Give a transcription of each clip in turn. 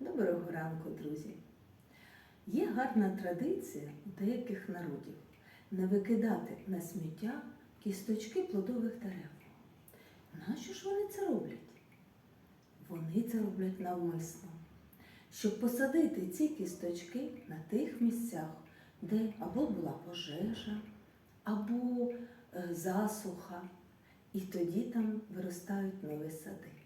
Доброго ранку, друзі! Є гарна традиція у деяких народів не викидати на сміття кісточки плодових дерев. Нащо ж вони це роблять? Вони це роблять навмисно, щоб посадити ці кісточки на тих місцях, де або була пожежа, або е, засуха, і тоді там виростають нові сади.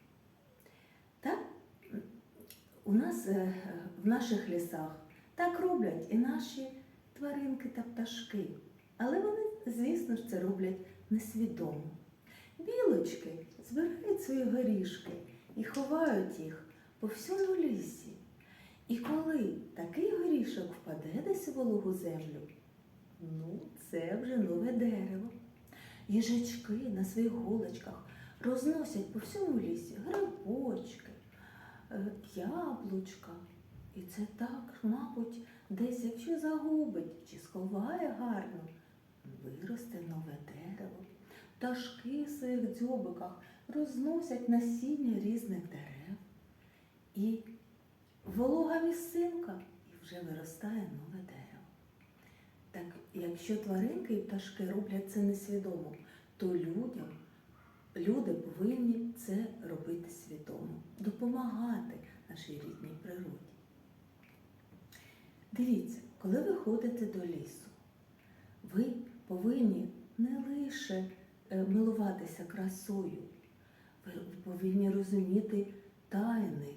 У нас е, в наших лісах так роблять і наші тваринки та пташки. Але вони, звісно ж, це роблять несвідомо. Білочки збирають свої горішки і ховають їх по всьому лісі. І коли такий горішок впаде десь у вологу землю, ну, це вже нове дерево. Їжачки на своїх голочках розносять по всьому яблучка. І це так, мабуть, десь, якщо загубить чи сховає гарно, виросте нове дерево. Пташки в своїх дзьобиках розносять насіння різних дерев. І волога місцинка, і вже виростає нове дерево. Так, якщо тваринки і пташки роблять це несвідомо, то людям, люди повинні це робити свідомо, допомагати нашій рідній природі. Дивіться, коли ви ходите до лісу, ви повинні не лише е, милуватися красою, ви повинні розуміти тайни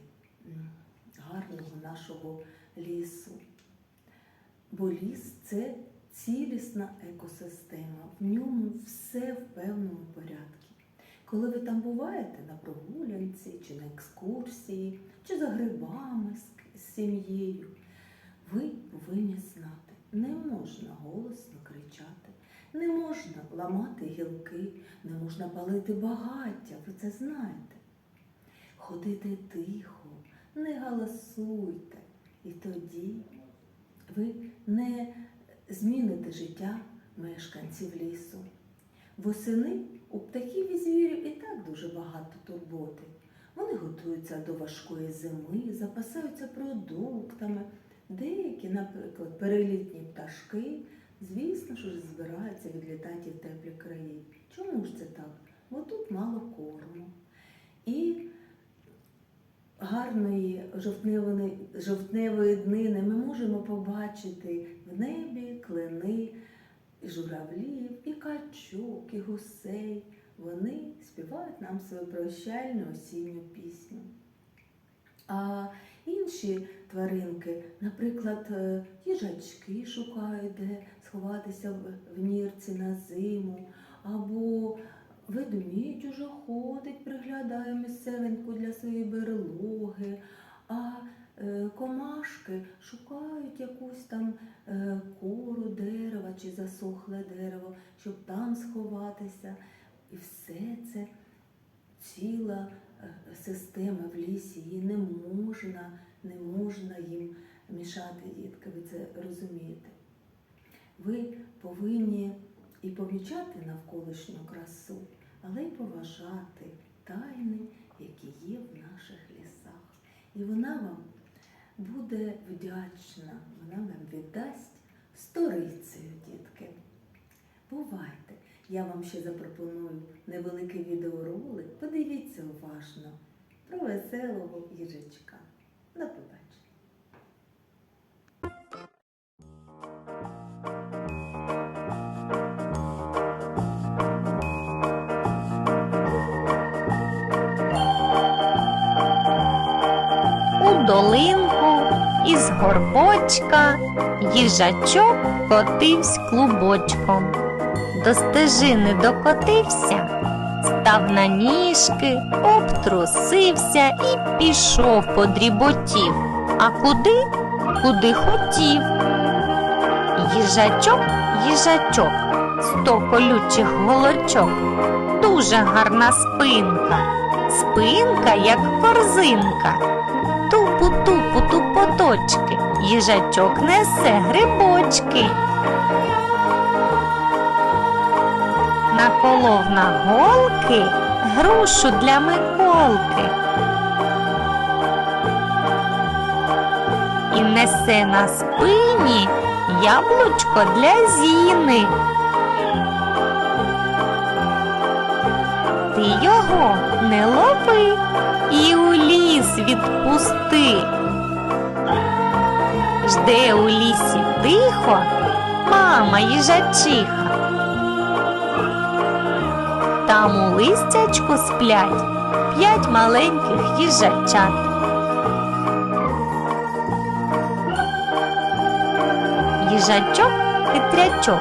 гарного нашого лісу. Бо ліс це цілісна екосистема, в ньому все в певному порядку. Коли ви там буваєте на прогулянці, чи на екскурсії, чи за грибами з- сім'єю, ви повинні знати, не можна голосно кричати, не можна ламати гілки, не можна палити багаття, ви це знаєте. Ходити тихо, не галасуйте, і тоді ви не зміните життя мешканців лісу. Восени у птахів і звірів і так дуже багато турботи. Вони готуються до важкої зими, запасаються продуктами. Деякі, наприклад, перелітні пташки, звісно ж, збираються відлітати в теплі краї. Чому ж це так? Бо тут мало корму. І гарної жовтневої, жовтневої днини ми можемо побачити в небі клини і журавлів, і качок, і гусей. Вони співають нам свою прощальну осінню пісню. А інші тваринки, наприклад, е, їжачки шукають, де сховатися в- нірці на зиму, або ведмідь уже ходить, приглядає місцевинку для своєї берлоги, а комашки шукають якусь там е, кору дерева чи засохле дерево, щоб там сховатися. І все це ціла е, система в лісі, її не можна, не можна їм мішати, дітки, ви це розумієте. Ви повинні і помічати навколишню красу, але й поважати тайни, які є в наших лісах. І вона вам буде вдячна, вона вам віддасть сторицею, дітки. Бувайте! Я вам ще запропоную невеликий відеоролик. Подивіться уважно про веселого їжачка. До побачення. У долинку із горбочка їжачок котивсь клубочком. До стежини докотився, став на ніжки, обтрусився і пішов подріботів. А куди? Куди хотів. Їжачок, їжачок, сто колючих голочок, дуже гарна спинка, спинка, як корзинка. Тупу-тупу тупоточки, їжачок несе грибочки. Наколов на голки грушу для Миколки. І несе на спині яблучко для зіни. Ти його не лови і у ліс відпусти. Жде у лісі тихо мама їжачиха. Там у листячку сплять п'ять маленьких їжачат. Їжачок хитрячок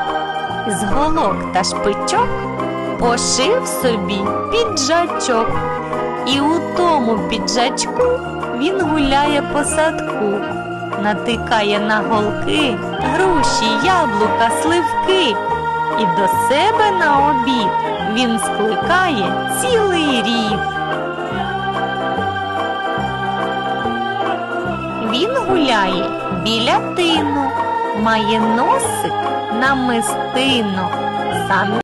з голок та шпичок пошив собі піджачок. І у тому піджачку він гуляє по садку, натикає на голки, груші, яблука, сливки. І до себе на обід він скликає цілий рів. Він гуляє біля тину, має носик намистину, сам